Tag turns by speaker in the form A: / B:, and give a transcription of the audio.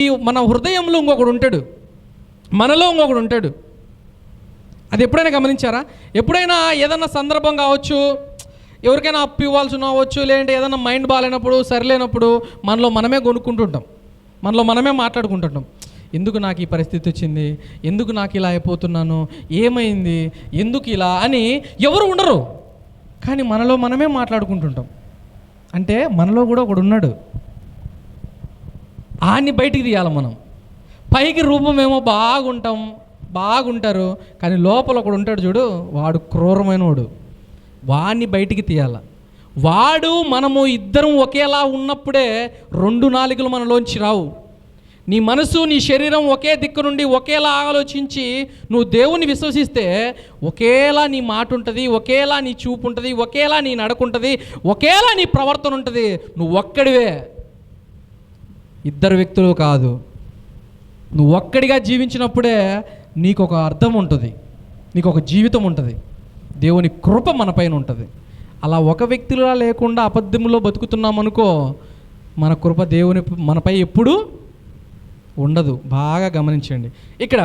A: ఈ మన హృదయంలో ఇంకొకడు ఉంటాడు. మనలో ఇంకొకడు ఉంటాడు. అది ఎప్పుడైనా గమనించారా? ఎప్పుడైనా ఏదైనా సందర్భం కావచ్చు ఎవరికైనా అప్పు ఇవ్వాల్సి అవ్వచ్చు లేదంటే ఏదైనా మైండ్ బాగాలేనప్పుడు సరిలేనప్పుడు మనలో మనమే కొనుక్కుంటుంటాం మనలో మనమే మాట్లాడుకుంటుంటాం. ఎందుకు నాకు ఈ పరిస్థితి వచ్చింది? ఎందుకు నాకు ఇలా అయిపోతున్నాను? ఏమైంది? ఎందుకు ఇలా? అని ఎవరు ఉండరు. కానీ మనలో మనమే మాట్లాడుకుంటుంటాం. అంటే మనలో కూడా ఒకడు ఉన్నాడు. ఆన్ని బయటికి తీయాలి మనం. పైకి రూపమేమో బాగుంటాం బాగుంటారు కానీ లోపల ఒకడు ఉంటాడు చూడు వాడు క్రూరమైన వాడు. వాడిని బయటికి తీయాల. వాడు మనము ఇద్దరం ఒకేలా ఉన్నప్పుడే రెండు నాలుగులు మనలోంచి రావు. నీ మనసు నీ శరీరం ఒకే దిక్కు నుండి ఒకేలా ఆలోచించి నువ్వు దేవుని విశ్వసిస్తే ఒకేలా నీ మాట ఉంటుంది ఒకేలా నీ చూపు ఉంటుంది ఒకేలా నీ నడకుంటుంది ఒకేలా నీ ప్రవర్తన ఉంటుంది. నువ్వు ఒక్కడివే. ఇద్దరు వ్యక్తులు కాదు. నువ్వు ఒక్కడిగా జీవించినప్పుడే నీకు ఒక అర్థం ఉంటుంది. నీకు ఒక జీవితం ఉంటుంది. దేవుని కృప మన పైన ఉంటుంది. అలా ఒక వ్యక్తిలా లేకుండా అబద్ధంలో బతుకుతున్నాం అనుకో మన కృప దేవుని మనపై ఎప్పుడూ ఉండదు. బాగా గమనించండి. ఇక్కడ